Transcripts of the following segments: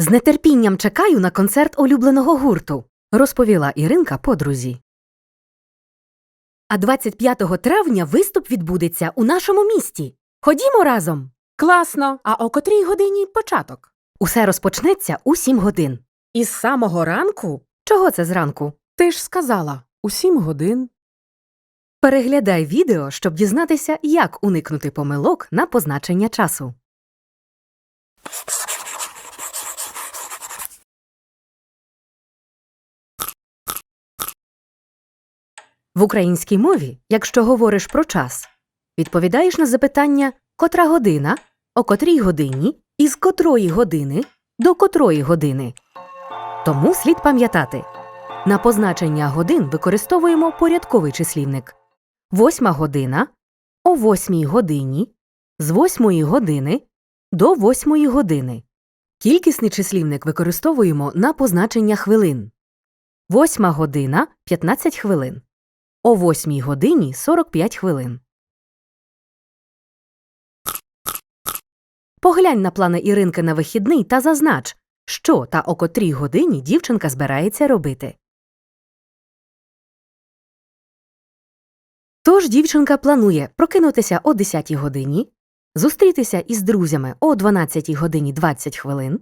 З нетерпінням чекаю на концерт улюбленого гурту, розповіла Іринка подрузі. А 25 травня виступ відбудеться у нашому місті. Ходімо разом. Класно. А о котрій годині початок? Усе розпочнеться у 7 годин. Із самого ранку? Чого це зранку? Ти ж сказала у сім годин. Переглядай відео, щоб дізнатися, як уникнути помилок на позначення часу. В українській мові, якщо говориш про час, відповідаєш на запитання котра година, о котрій годині, із котрої години до котрої години. Тому слід пам'ятати на позначення годин використовуємо порядковий числівник. Восьма година о восьмій годині, з восьмої години до восьмої години. Кількісний числівник використовуємо на позначення хвилин. Восьма година 15 хвилин. О восьмій годині 45 хвилин. Поглянь на плани Іринки на вихідний та зазнач, що та о котрій годині дівчинка збирається робити. Тож дівчинка планує прокинутися о 10 годині, зустрітися із друзями о 12 годині 20 хвилин,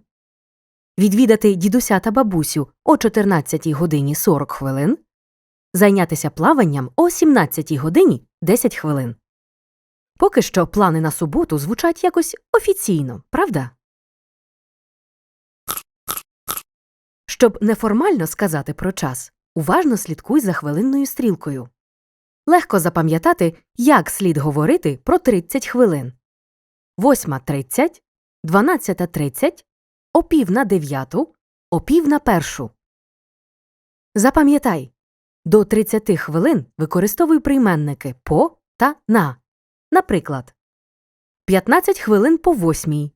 відвідати дідуся та бабусю о 14 годині 40 хвилин, зайнятися плаванням о 17 годині 10 хвилин. Поки що плани на суботу звучать якось офіційно, правда? Щоб неформально сказати про час, уважно слідкуй за хвилинною стрілкою. Легко запам'ятати, як слід говорити про 30 хвилин. 8.30, 12.30, о пів на дев'яту, о пів на першу. Запам'ятай, до 30 хвилин використовуй прийменники по та на. Наприклад, 15 хвилин по восьмій,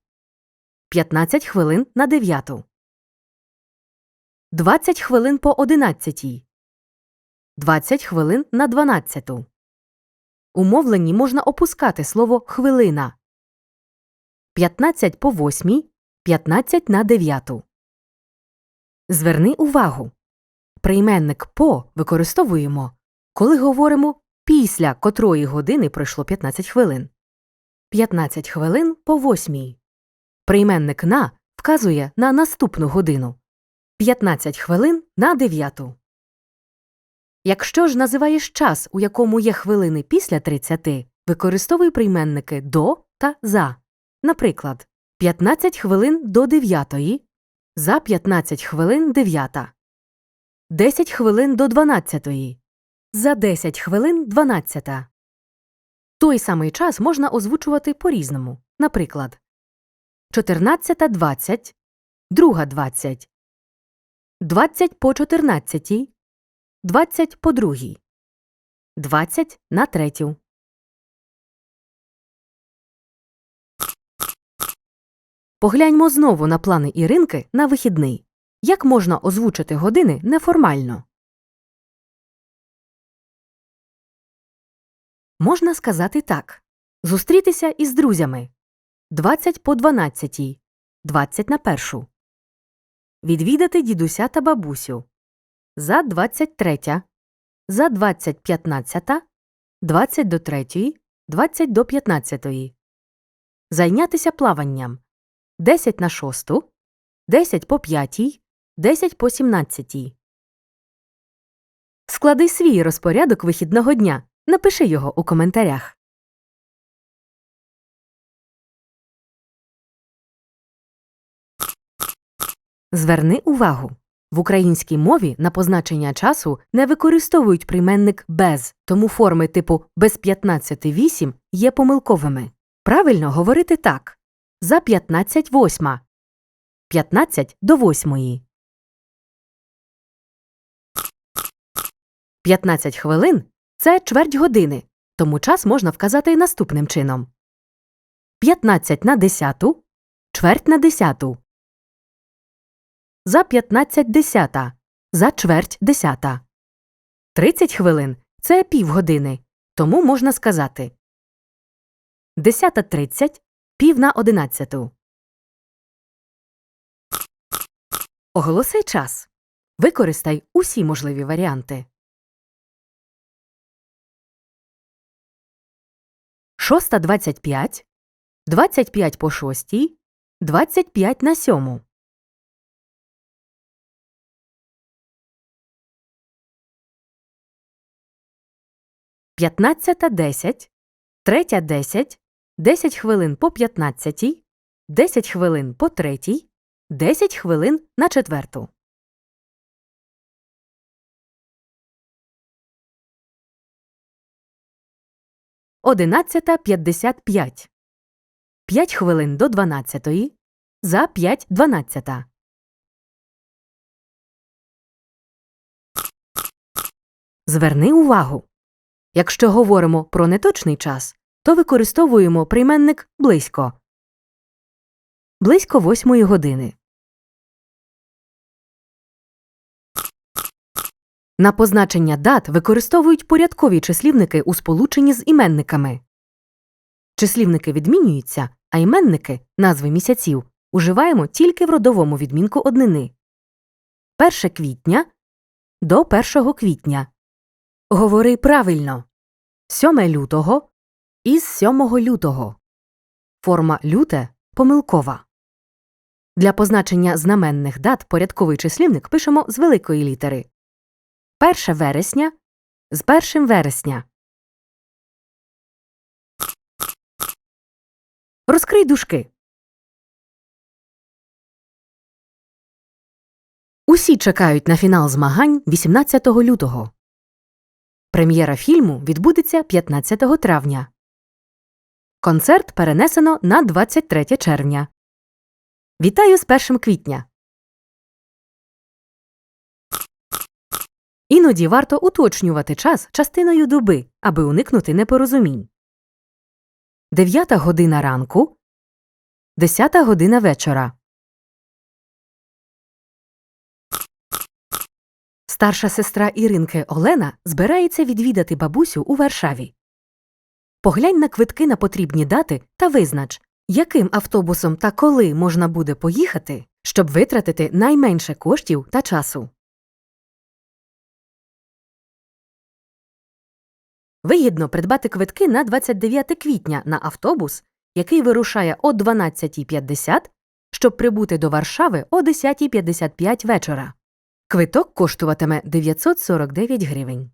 15 хвилин на дев'яту, 20 хвилин по одинадцятій, 20 хвилин на дванадцяту. У мовленні можна опускати слово хвилина. 15 по восьмій, 15 на дев'яту. Зверни увагу. Прийменник по використовуємо, коли говоримо після котрої години пройшло 15 хвилин. 15 хвилин по восьмій. Прийменник на вказує на наступну годину. 15 хвилин на дев'яту. Якщо ж називаєш час, у якому є хвилини після 30, використовуй прийменники до та за. Наприклад, 15 хвилин до 9, за 15 хвилин 9, 10 хвилин до 12, за 10 хвилин 12. Той самий час можна озвучувати по-різному. Наприклад, 14.20, 2.20, 20 по 14, 20 по 2, 20 на третю. Погляньмо знову на плани Іринки на вихідний. Як можна озвучити години неформально? Можна сказати так. Зустрітися із друзями. 20 по 12, 20 на першу. Відвідати дідуся та бабусю. За 23, за 20 15, 20 до 3, 20 до 15. Зайнятися плаванням. 10 на 6, 10 по 5, 10 по 17. Склади свій розпорядок вихідного дня. Напиши його у коментарях. Зверни увагу. В українській мові на позначення часу не використовують прийменник без, тому форми типу без 15.8 є помилковими. Правильно говорити так за 15 восьма, 15 до восьмої. 15 хвилин це чверть години, тому час можна вказати наступним чином 15 на 10, чверть на 10. За 15 десята, за чверть десята. 30 хвилин це півгодини, тому можна сказати 10.30 пів на одинадцяту. Оголоси час. Використай усі можливі варіанти. Шоста двадцять п'ять, двадцять п'ять по шостій, двадцять п'ять на сьому. П'ятнадцята десять, третя десять, десять хвилин по п'ятнадцятій, десять хвилин по третій, десять хвилин на четверту. Одинадцята п'ятдесят п'ять. П'ять хвилин до дванадцятої. За п'ять дванадцята. Зверни увагу. Якщо говоримо про неточний час, то використовуємо прийменник близько. Близько восьмої години. На позначення дат використовують порядкові числівники у сполученні з іменниками. Числівники відмінюються, а іменники назви місяців уживаємо тільки в родовому відмінку однини. 1 квітня до 1 квітня. Говори правильно. 7 лютого із 7 лютого. Форма люте помилкова. Для позначення знаменних дат порядковий числівник пишемо з великої літери. 1 вересня з 1 вересня. Розкрий дужки. Усі чекають на фінал змагань 18 лютого. Прем'єра фільму відбудеться 15 травня. Концерт перенесено на 23 червня. Вітаю з 1 квітня. Іноді варто уточнювати час частиною доби, аби уникнути непорозумінь. 9 година ранку, 10 година вечора. Старша сестра Іринки Олена збирається відвідати бабусю у Варшаві. Поглянь на квитки на потрібні дати та визнач, яким автобусом та коли можна буде поїхати, щоб витратити найменше коштів та часу. Вигідно придбати квитки на 29 квітня на автобус, який вирушає о 12.50, щоб прибути до Варшави о 10.55 вечора. Квиток коштуватиме 949 гривень.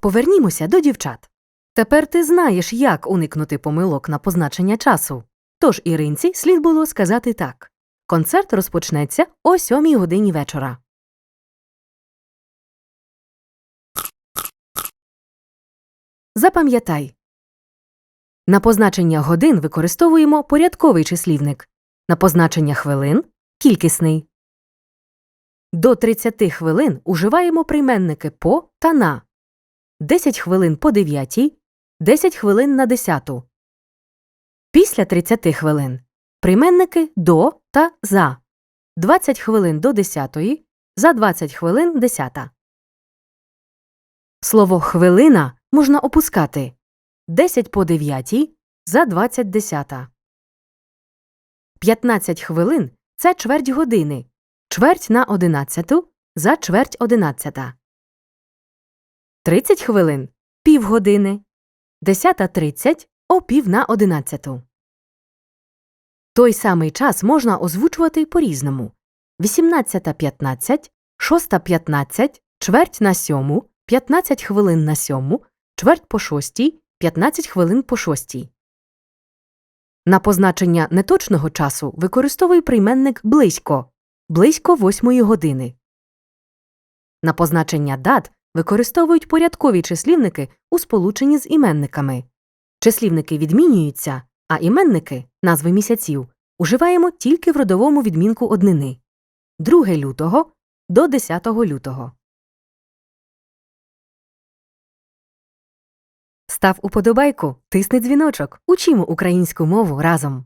Повернімося до дівчат. Тепер ти знаєш, як уникнути помилок на позначення часу. Тож Іринці слід було сказати так. Концерт розпочнеться о 7 годині вечора. Запам'ятай. На позначення годин використовуємо порядковий числівник. На позначення хвилин кількісний. До 30 хвилин уживаємо прийменники по та на. 10 хвилин по 9, 10 хвилин на 10. Після 30 хвилин прийменники до та за. 20 хвилин до 10, за 20 хвилин 10. Слово хвилина можна опускати 10 по 9 за 20 десята. 15 хвилин це чверть години. Чверть на 11 за чверть 11. 30 хвилин півгодини. 10.30 о пів на 11. Той самий час можна озвучувати по-різному. 18.15, 6.15, чверть на сьому, 15 хвилин на сьому, чверть по шостій, 15 хвилин по шостій. На позначення неточного часу використовуй прийменник близько близько восьмої години. На позначення дат використовують порядкові числівники у сполученні з іменниками. Числівники відмінюються, а іменники назви місяців уживаємо тільки в родовому відмінку однини 2 лютого до 10 лютого. Став уподобайку, тисни дзвіночок, учімо українську мову разом.